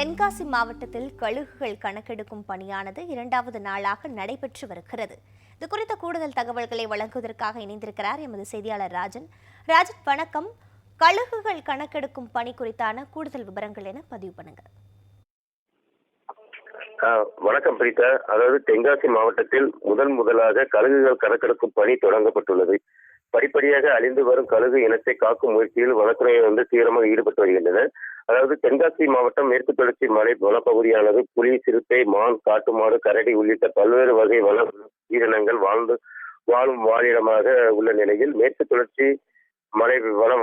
தென்காசி மாவட்டத்தில் கழுகுகள் கணக்கெடுக்கும் பணியானது இரண்டாவது நாளாக நடைபெற்று வருகிறது. இது குறித்த கூடுதல் தகவல்களை வழங்குவதற்காக இணைந்திருக்கிறார் எமது செய்தியாளர் ராஜன். ராஜன் வணக்கம். கழுகுகள் கணக்கெடுக்கும் பணி குறித்தான கூடுதல் விவரங்கள் என பதிவு பண்ணுங்க. வணக்கம் பிரீதா அதாவது தென்காசி மாவட்டத்தில் முதன் முதலாக கழுகுகள் கணக்கெடுக்கும் பணி தொடங்கப்பட்டுள்ளது. படிப்படியாக அழிந்து வரும் கழுகு இனத்தை காக்கும் முயற்சியில் வனத்துறையை வந்து தீவிரமாக ஈடுபட்டு வருகின்றனர். அதாவது தென்காசி மாவட்டம் மேற்கு தொடர்ச்சி மலை வனப்பகுதியானது புலி சிறுத்தை மான் காட்டு மாடு கரடி உள்ளிட்ட பல்வேறு வகை வன உயிரினங்கள் வாழ்ந்து வாழும் வாழிடமாக உள்ள நிலையில் மேற்கு தொடர்ச்சி மலை வன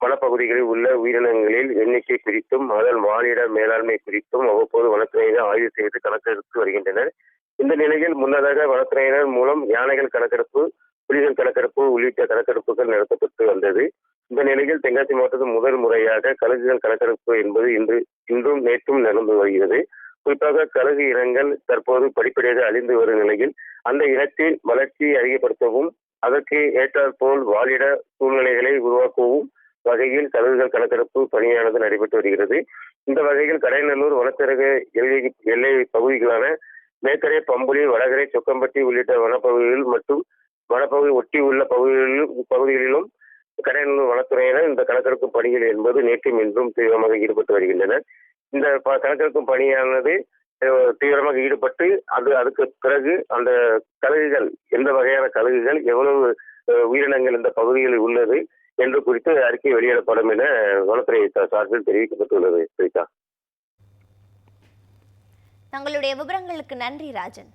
வனப்பகுதிகளில் உள்ள உயிரினங்களில் எண்ணிக்கை குறித்தும் அதன் வாழிட மேலாண்மை குறித்தும் அவ்வப்போது வனத்துறையினர் ஆய்வு செய்து கணக்கெடுத்து வருகின்றனர். இந்த நிலையில் முன்னதாக வனத்துறையினர் மூலம் யானைகள் கணக்கெடுப்பு புலிகள் கணக்கெடுப்பு உள்ளிட்ட கணக்கெடுப்புகள் நடத்தப்பட்டு வந்தது. இந்த நிலையில் தென்காசி மாவட்டத்தில் முதல் முறையாக கழுகுகள் கணக்கெடுப்பு என்பது இன்று இன்றும் நேற்றும் நடந்து வருகிறது. குறிப்பாக கழுகு இனங்கள் தற்போது படிப்படியாக அழிந்து வரும் நிலையில் அந்த இனத்தின் வளர்ச்சியை அதிகப்படுத்தவும் அதற்கு ஏற்றாற்போல் வாழிட சூழ்நிலைகளை உருவாக்கவும் வகையில் கழுகுகள் கணக்கெடுப்பு பணியானது நடைபெற்று வருகிறது. இந்த வகையில் கடைநல்லூர் வனச்சரக எல்லை எல்லை பகுதிகளான மேற்கரை பம்புலி வடகரை சொக்கம்பட்டி உள்ளிட்ட வனப்பகுதிகள் மற்றும் வனப்பகுதி ஒட்டி உள்ள பகுதிகளிலும் பகுதிகளிலும் கடையின் வனத்துறையினர் இந்த கணக்கெடுக்கும் பணிகள் என்பது நேற்றும் இன்றும் தீவிரமாக ஈடுபட்டு வருகின்றனர். இந்த ப- கணக்கெடுக்கும் பணியானது தீவிரமாக ஈடுபட்டு அது அதுக்கு பிறகு அந்த கழுகுகள் எந்த வகையான கழுகுகள் எவ்வளவு உயிரினங்கள் இந்த பகுதிகளில் உள்ளது என்று குறித்து அறிக்கை வெளியிடப்படும் என வனத்துறை சார்பில் தெரிவிக்கப்பட்டுள்ளது பிரீதா. தங்களுடைய விவரங்களுக்கு நன்றி ராஜன்.